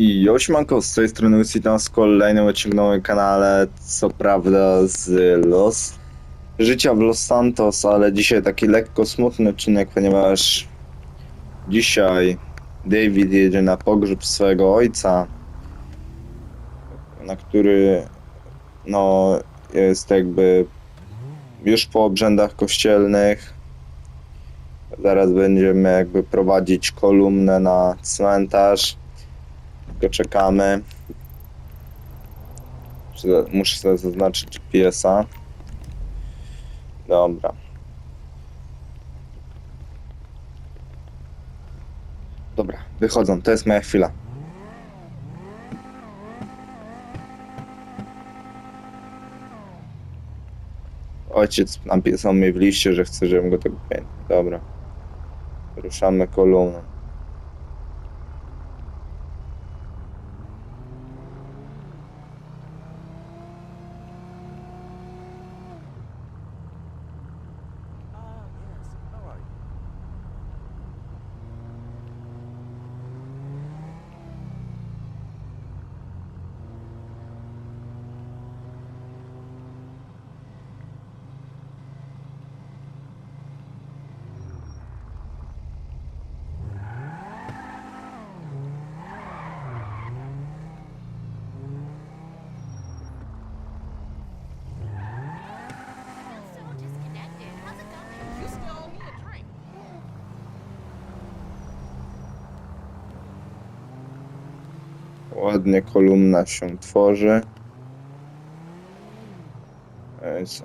I Jośmanko, z tej strony witam z kolejnym moim kanale, co prawda z Los Życia w Los Santos, ale dzisiaj taki lekko smutny odcinek, ponieważ dzisiaj David jedzie na pogrzeb swojego ojca, na który no jest jakby już po obrzędach kościelnych. Zaraz będziemy jakby prowadzić kolumnę na cmentarz tylko czekamy. Muszę- sobie zaznaczyć GPS-a. Dobra. Dobra, wychodzą, to jest moja chwila. Ojciec napisał mi w liście, że chce, żebym go pamiętał. Dobra. Ruszamy kolumną. Ładnie kolumna się tworzy. Jest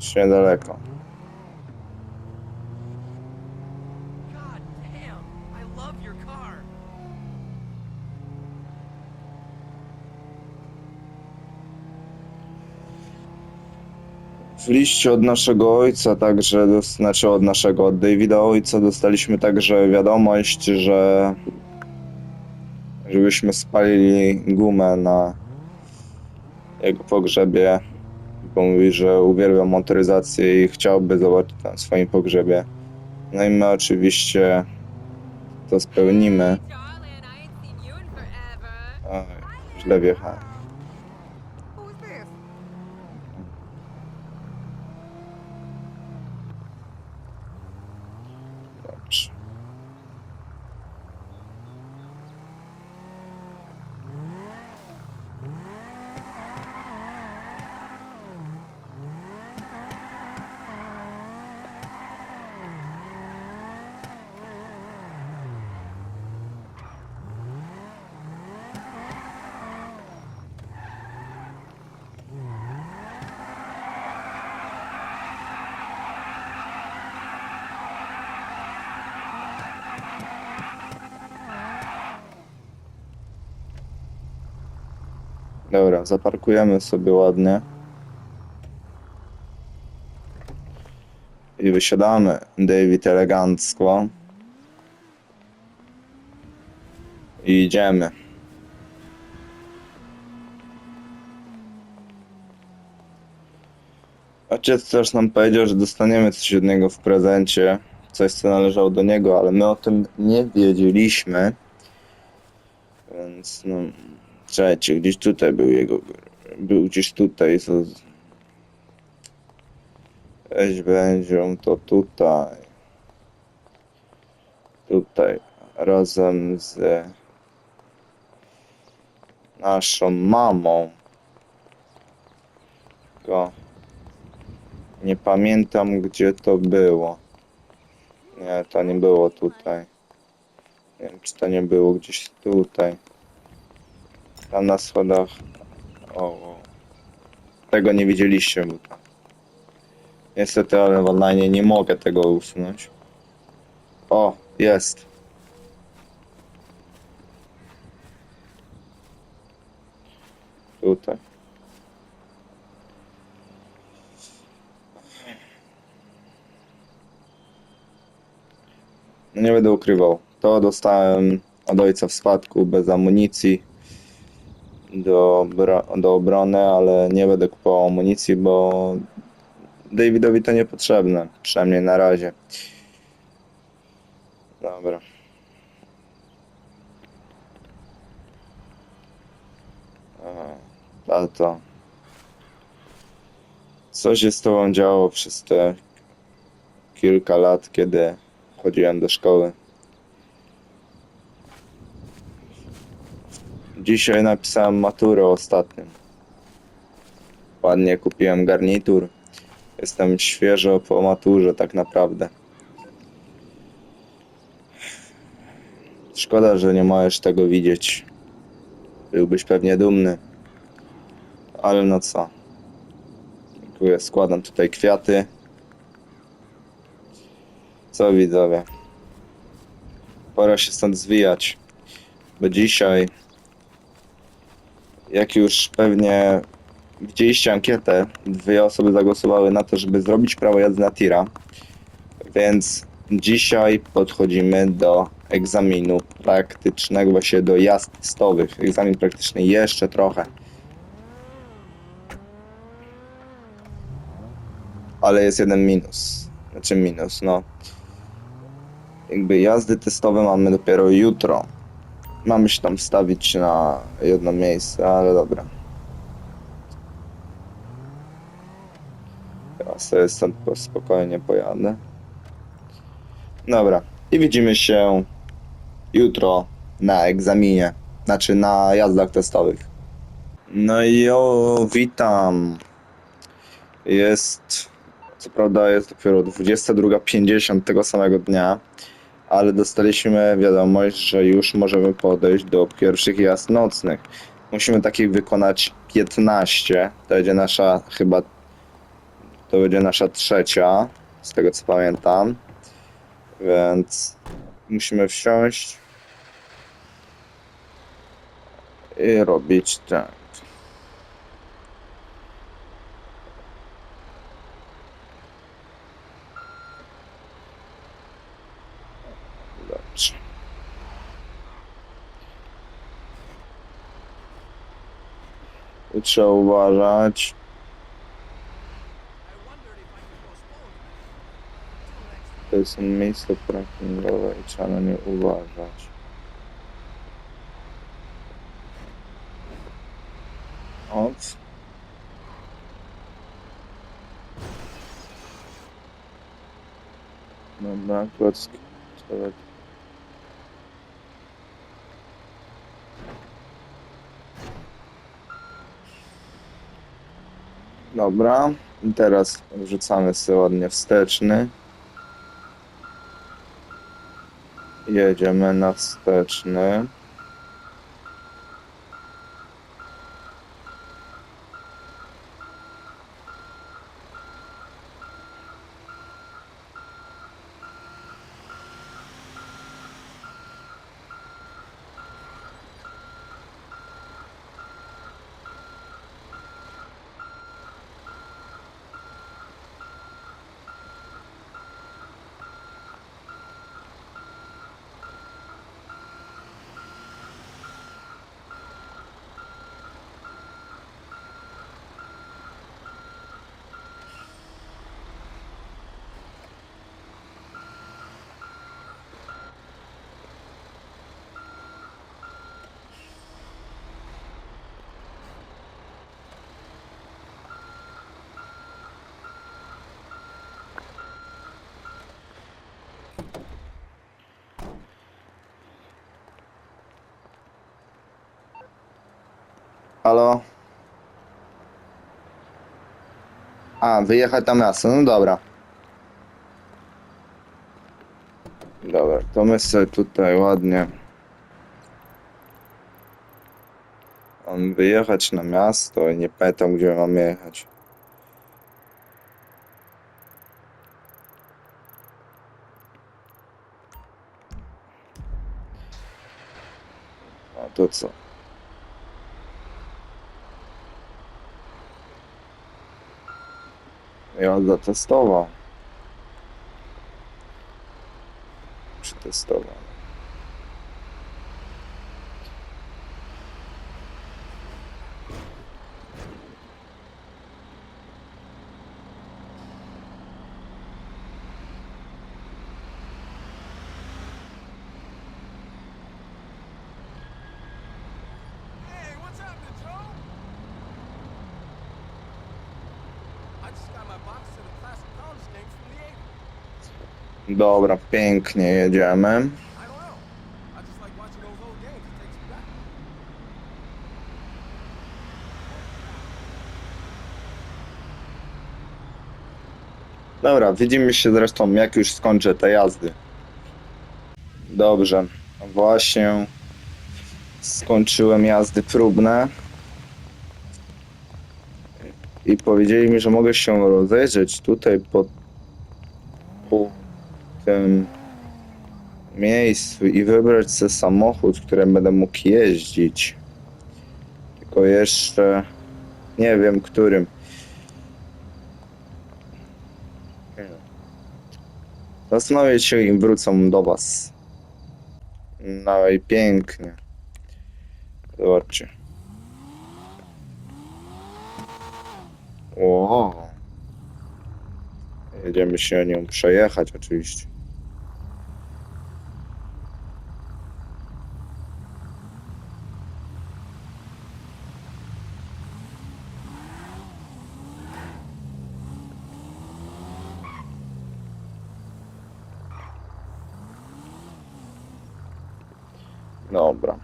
już niedaleko. W liście od naszego ojca, także, znaczy od naszego, od Davida ojca dostaliśmy także wiadomość, że żebyśmy spalili gumę na jego pogrzebie, bo mówi, że uwielbia motoryzację i chciałby zobaczyć na swoim pogrzebie. No i my oczywiście to spełnimy. Oj, źle wjechałem. Dobra, zaparkujemy sobie ładnie. I wysiadamy. David elegancko. I idziemy. Ojciec też nam powiedział, że dostaniemy coś od niego w prezencie. Coś, co należało do niego, ale my o tym nie wiedzieliśmy. Więc no... Czekajcie, gdzieś tutaj był jego. Był gdzieś tutaj. Co... Będzie to tutaj. Tutaj. Razem z naszą mamą. Tylko nie pamiętam gdzie to było. Nie, to nie było tutaj. Nie wiem, czy to nie było gdzieś tutaj. Tam na schodach. O. Tego nie widzieliście, bo to... Niestety, ale w online nie mogę tego usunąć. O, jest. Tutaj. Nie będę ukrywał. To dostałem od ojca w spadku bez amunicji do, do obrony, ale nie będę kupował amunicji, bo Davidowi to niepotrzebne, przynajmniej na razie. Dobra. A to. Co się z tobą działo przez te kilka lat, kiedy chodziłem do szkoły? Dzisiaj napisałem maturę ostatnią. Ładnie kupiłem garnitur. Jestem świeżo po maturze tak naprawdę. Szkoda, że nie możesz tego widzieć. Byłbyś pewnie dumny. Ale no co. Dziękuję. Składam tutaj kwiaty. Co widzowie? Pora się stąd zwijać. Bo dzisiaj, jak już pewnie widzieliście ankietę, dwie osoby zagłosowały na to, żeby zrobić prawo jazdy na tira. Więc dzisiaj podchodzimy do egzaminu praktycznego, właśnie do jazd testowych. Egzamin praktyczny jeszcze trochę. Ale jest jeden minus. Znaczy minus, no. Jakby jazdy testowe mamy dopiero jutro. Mamy się tam wstawić na jedno miejsce, ale dobra. Ja sobie stąd po- spokojnie pojadę. Dobra. I widzimy się jutro na egzaminie. Znaczy na jazdach testowych. No i jo, witam. Jest, co prawda jest dopiero 22.50 tego samego dnia, ale dostaliśmy wiadomość, że już możemy podejść do pierwszych jazd nocnych. Musimy takich wykonać 15. To będzie nasza chyba to będzie nasza trzecia, z tego co pamiętam. Więc musimy wsiąść i robić tak. Dobrze. Tu trzeba uważać. I wondered if I could postpone till next To jest miejsce parkingowe i trzeba na nie uważać. Ops. Dobra, klocki. Trzeba... Dobra, teraz wrzucamy sobie ładnie wsteczny. Jedziemy na wsteczny. Halo? A, wyjechać na miasto, no dobra. Dobra, to my sobie tutaj ładnie. On wyjechać na miasto i nie pamiętam gdzie mamy jechać. A to co? Ja zatestował. Przetestował. Takes me back. Dobra, widzimy się zresztą jak już skończę te jazdy. Dobrze, właśnie skończyłem jazdy próbne. I powiedzieli mi, że mogę się rozejrzeć tutaj po, po tym miejscu i wybrać sobie samochód, którym będę mógł jeździć. Tylko jeszcze nie wiem którym. Zastanowię się i wrócą do was. No i pięknie. Zobaczcie. Wow. Jedziemy się nią przejechać oczywiście. Dobra.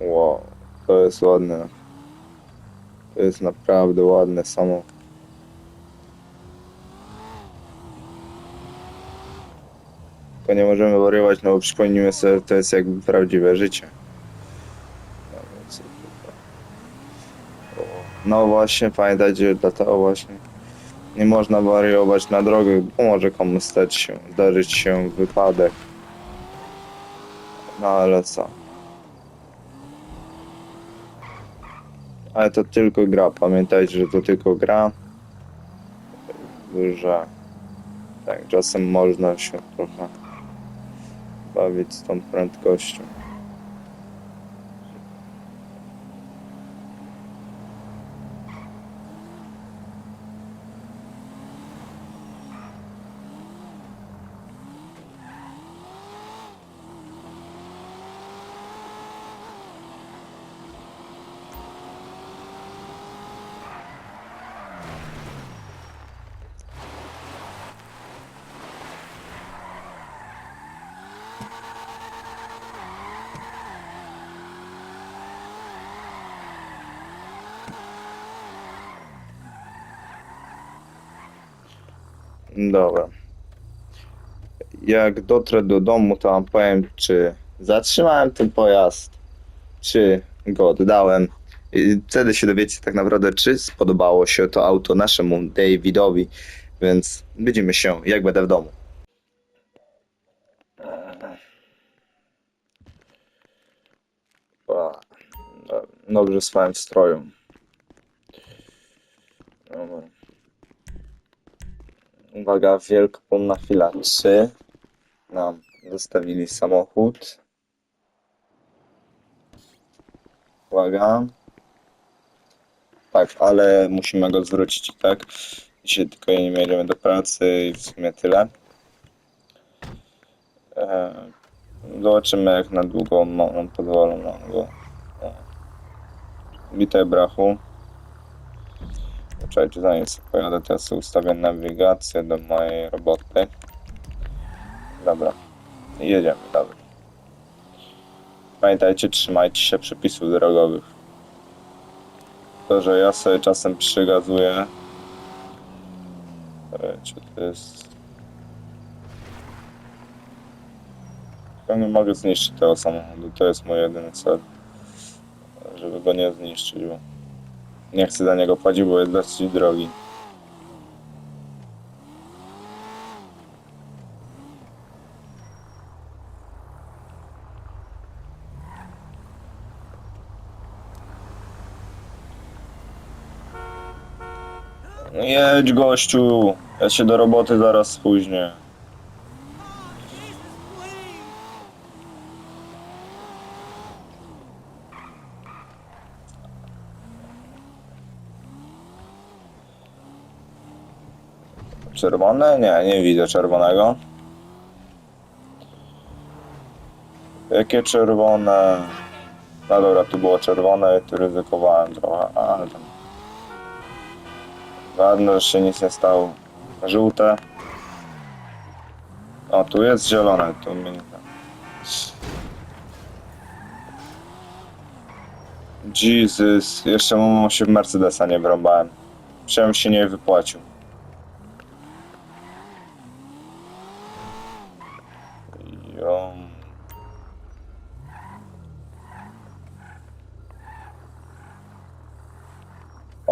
Wow, to jest ładne. To jest naprawdę ładne samo. Tylko nie możemy wariować, no bo przypomnijmy sobie, to jest jakby prawdziwe życie. No, więc- no właśnie, pamiętajcie, dlatego właśnie nie można wariować na drogach, bo może komuś stać się, zdarzyć się wypadek. No ale co? Ale to tylko gra, pamiętajcie, że to tylko gra. Że tak, czasem można się trochę bawić z tą prędkością. Dobra. Jak dotrę do domu, to wam powiem, czy zatrzymałem ten pojazd, czy go oddałem. I wtedy się dowiecie tak naprawdę, czy spodobało się to auto naszemu Davidowi, więc widzimy się, jak będę w domu. Pa. Dobrze spałem w stroju. Dobra. Uwaga, wielkopomna chwila. Czy nam zostawili samochód? Uwaga. Tak, ale musimy go zwrócić, tak? Dzisiaj tylko nim jedziemy do pracy i w sumie tyle. E, zobaczymy jak na długo nam pozwolą nam go. O. Witaj brachu. Czekajcie, zanim sobie pojadę, to ja sobie ustawię nawigację do mojej roboty. Dobra, jedziemy, dobra. Pamiętajcie, trzymajcie się przepisów drogowych. To, że ja sobie czasem przygazuję. Wiecie, to jest... Ja nie mogę zniszczyć tego samochodu, to jest mój jedyny cel. Żeby go nie zniszczyć, bo... Nie chcę za niego płacić, bo jest dosyć drogi. No Jedź gościu, ja się do roboty zaraz spóźnię. Czerwone? Nie, nie widzę czerwonego. Jakie czerwone? No dobra, tu było czerwone, tu ryzykowałem trochę, ale tam... Że się nic nie stało. Żółte. O, tu jest zielone, tu mnie nie tam. Jesus, jeszcze mu się w Mercedesa nie wrąbałem. Przecież się nie wypłacił.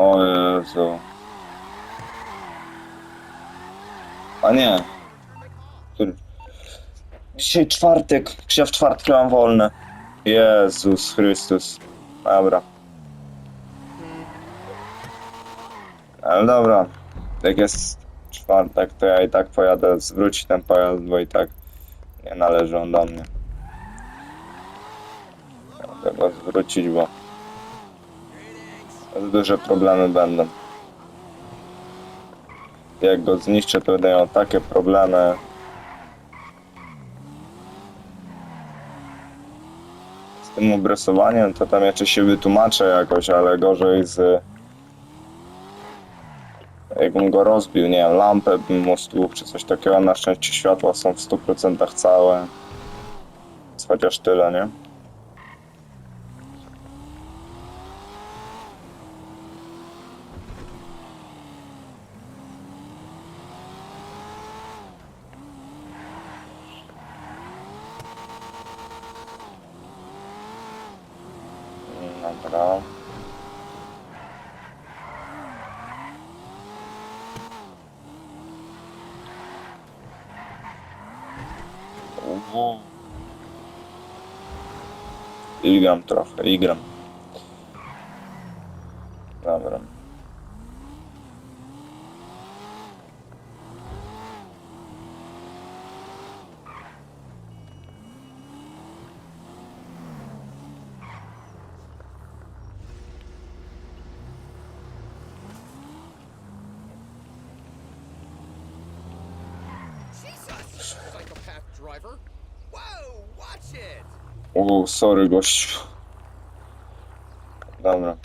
O Jezu. A nie. Dzisiaj czwartek. Ja w czwartki mam wolne? Jezus Chrystus. Dobra. Ale dobra. Jak jest czwartek, to ja i tak pojadę zwrócić ten pojazd, bo i tak nie należy on do mnie. Go zwrócić, bo duże problemy będą. Jak go zniszczę, to miał takie problemy. Z tym obrysowaniem to tam jeszcze się wytłumaczę jakoś, ale gorzej z... Jakbym go rozbił, nie wiem, lampę bym mu czy coś takiego. Na szczęście światła są w 100% całe. Chociaż tyle, nie? Dobra. Uwu. Igram trochę, igram. Dobra. Jesus! O, sorry gościu. Dobra.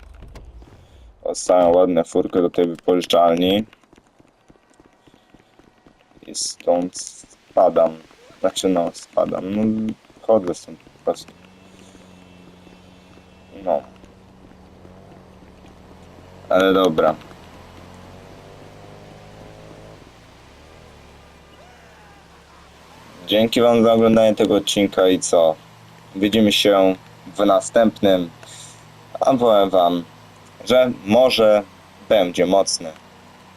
Dostałem ładne furkę do tej wypożyczalni. I stąd spadam. Znaczy no, spadam. No, chodzę stąd po prostu. No. Ale dobra. Dzięki wam za oglądanie tego odcinka i co? Widzimy się w następnym. A powiem wam, że może będzie mocny.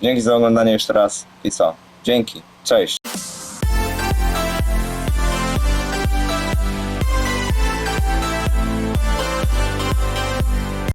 Dzięki za oglądanie jeszcze raz i co? Dzięki. Cześć.